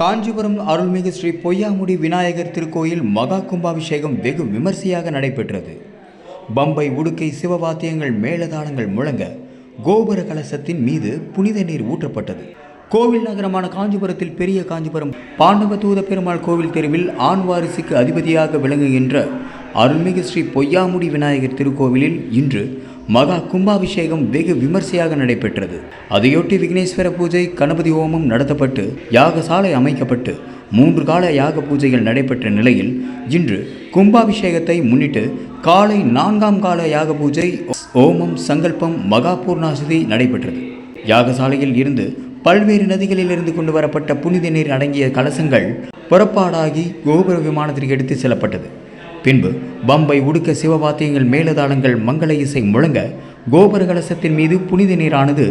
காஞ்சிபுரம் அருள்மிகு ஸ்ரீ பொய்யாமுடி விநாயகர் திருக்கோயில் மகா கும்பாபிஷேகம் வெகு விமர்சையாக நடைபெற்றது. பம்பை உடுக்கை சிவவாத்தியங்கள் மேலதானங்கள் முழங்க கோபுர கலசத்தின் மீது புனித நீர் ஊற்றப்பட்டது. கோவில் நகரமான காஞ்சிபுரத்தில் பெரிய காஞ்சிபுரம் பாண்டவ தூத பெருமாள் கோவில் தெருவில் ஆண் வாரிசுக்கு அதிபதியாக விளங்குகின்ற அருள்மிகு ஸ்ரீ பொய்யாமுடி விநாயகர் திருக்கோவிலில் இன்று மகா கும்பாபிஷேகம் வெகு விமர்சையாக நடைபெற்றது. அதையொட்டி விக்னேஸ்வர பூஜை கணபதி ஹோமம் நடத்தப்பட்டு யாகசாலை அமைக்கப்பட்டு மூன்று கால யாக பூஜைகள் நடைபெற்ற நிலையில் இன்று கும்பாபிஷேகத்தை முன்னிட்டு காலை நான்காம் கால யாக பூஜை ஓமம் சங்கல்பம் மகாபூர்ணாசுதி நடைபெற்றது. யாகசாலையில் இருந்து பல்வேறு நதிகளிலிருந்து கொண்டு வரப்பட்ட புனித நீர் அடங்கிய கலசங்கள் புறப்பாடாகி கோபுர விமானத்திற்கு எடுத்து செல்லப்பட்டது. பின்பு பம்பை உடுக்க சிவபாத்தியங்கள் மேலதாளங்கள் மங்கள இசை முழங்க கோபுர கலசத்தின் மீது புனித நீரானது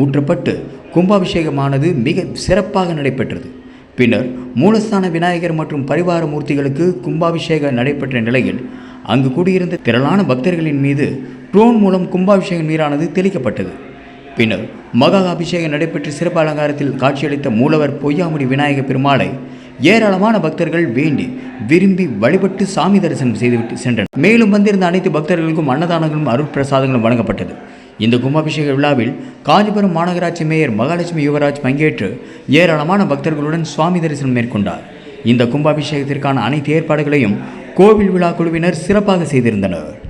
ஊற்றப்பட்டு கும்பாபிஷேகமானது மிக சிறப்பாக நடைபெற்றது. பின்னர் மூலஸ்தான விநாயகர் மற்றும் பரிவார மூர்த்திகளுக்கு கும்பாபிஷேகம் நடைபெற்ற நிலையில் அங்கு கூடியிருந்த திரளான பக்தர்களின் மீது ட்ரோன் மூலம் கும்பாபிஷேக நீரானது தெளிக்கப்பட்டது. பின்னர் மகா அபிஷேகம் நடைபெற்று சிறப்பு அலங்காரத்தில் காட்சியளித்த மூலவர் பொய்யாமுடி விநாயக பெருமாளை ஏராளமான பக்தர்கள் வேண்டி விரும்பி வழிபட்டு சாமி தரிசனம் செய்துவிட்டு சென்றனர். மேலும் வந்திருந்த அனைத்து பக்தர்களுக்கும் அன்னதானங்களும் அருட்பிரசாதங்களும் வழங்கப்பட்டது. இந்த கும்பாபிஷேக விழாவில் காஞ்சிபுரம் மாநகராட்சி மேயர் மகாலட்சுமி யுவராஜ் பங்கேற்று ஏராளமான பக்தர்களுடன் சுவாமி தரிசனம் மேற்கொண்டார். இந்த கும்பாபிஷேகத்திற்கான அனைத்து ஏற்பாடுகளையும் கோவில் விழா குழுவினர் சிறப்பாக செய்திருந்தனர்.